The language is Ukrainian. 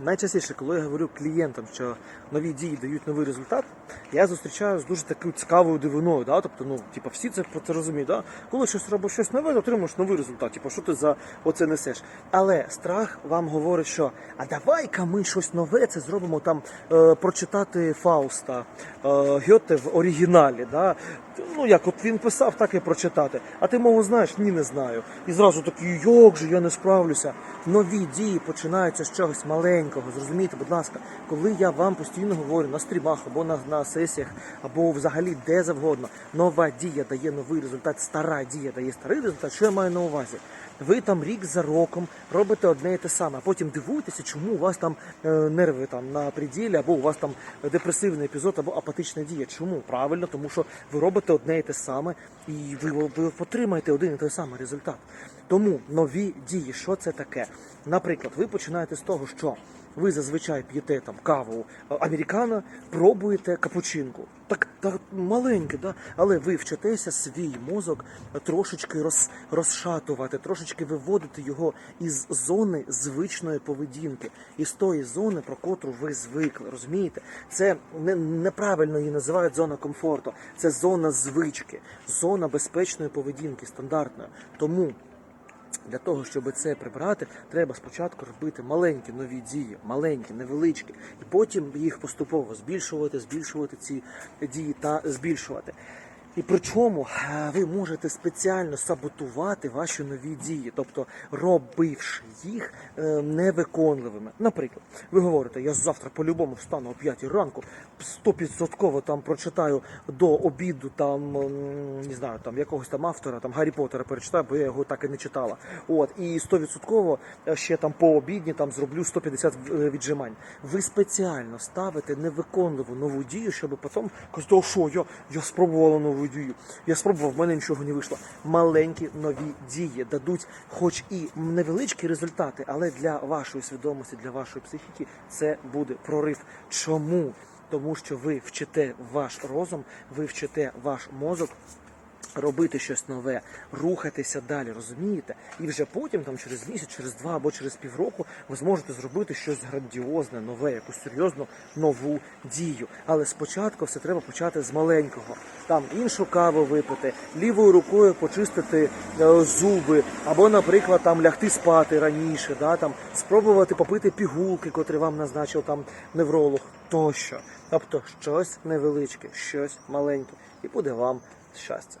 Найчастіше, коли я говорю клієнтам, що нові дії дають новий результат, я зустрічаю з дуже такою цікавою дивиною. Да? Тобто, ну, типу, всі це, це розуміють. Да? Коли щось робиш щось нове, отримуєш новий результат. Типу, що ти за оце несеш? Але страх вам говорить, що а давай-ка ми щось нове це зробимо там е, прочитати Фауста е, Гьоте в оригіналі. Да? Ну як от він писав, так і прочитати. А ти мову знаєш? Ні, не знаю. І зразу такий, як же я не справлюся. Нові дії починаються з чогось маленького. Зрозумійте, будь ласка, коли я вам постійно говорю на стрімах або на, на сесіях, або взагалі де завгодно, нова дія дає новий результат, стара дія дає старий результат. Що я маю на увазі? Ви там рік за роком робите одне і те саме, а потім дивуєтеся, чому у вас там е, нерви там на приділі, або у вас там депресивний епізод, або апатична дія. Чому? Правильно, тому що ви робите одне і те саме, і ви, ви отримаєте один і той самий результат. Тому нові дії, що це таке? Наприклад, ви починаєте з того, що ви зазвичай п'єте там каву е, американо, пробуєте капучинку. Так, так маленьке, да? але ви вчитеся свій мозок трошечки роз, розшатувати, трошечки виводити його із зони звичної поведінки, із тої зони, про котру ви звикли. Розумієте? Це не, неправильно її називають зона комфорту. Це зона звички, зона безпечної поведінки, стандартної. Тому для того, щоб це прибрати, треба спочатку робити маленькі нові дії, маленькі, невеличкі, і потім їх поступово збільшувати, збільшувати ці дії та збільшувати. І причому е, ви можете спеціально саботувати ваші нові дії, тобто робивши їх е, невиконливими. Наприклад, ви говорите, я завтра по-любому встану о 5 ранку, 100% там прочитаю до обіду там не знаю, там якогось там автора, там Гаррі Поттера перечитаю, бо я його так і не читала. От і 100% ще там по обідні там зроблю 150 в- віджимань. Ви спеціально ставите невиконливу нову дію, щоб потім казати, що я, я спробувала нову дію. Я спробував, в мене нічого не вийшло. Маленькі нові дії дадуть, хоч і невеличкі результати, але для вашої свідомості, для вашої психіки це буде прорив. Чому? Тому що ви вчите ваш розум, ви вчите ваш мозок робити щось нове, рухатися далі, розумієте? І вже потім, там через місяць, через два або через півроку, ви зможете зробити щось грандіозне, нове, якусь серйозну нову дію. Але спочатку все треба почати з маленького. Там іншу каву випити, лівою рукою почистити е, зуби, або, наприклад, там лягти спати раніше, да, там спробувати попити пігулки, котрі вам назначив там невролог тощо. Тобто щось невеличке, щось маленьке, і буде вам щастя.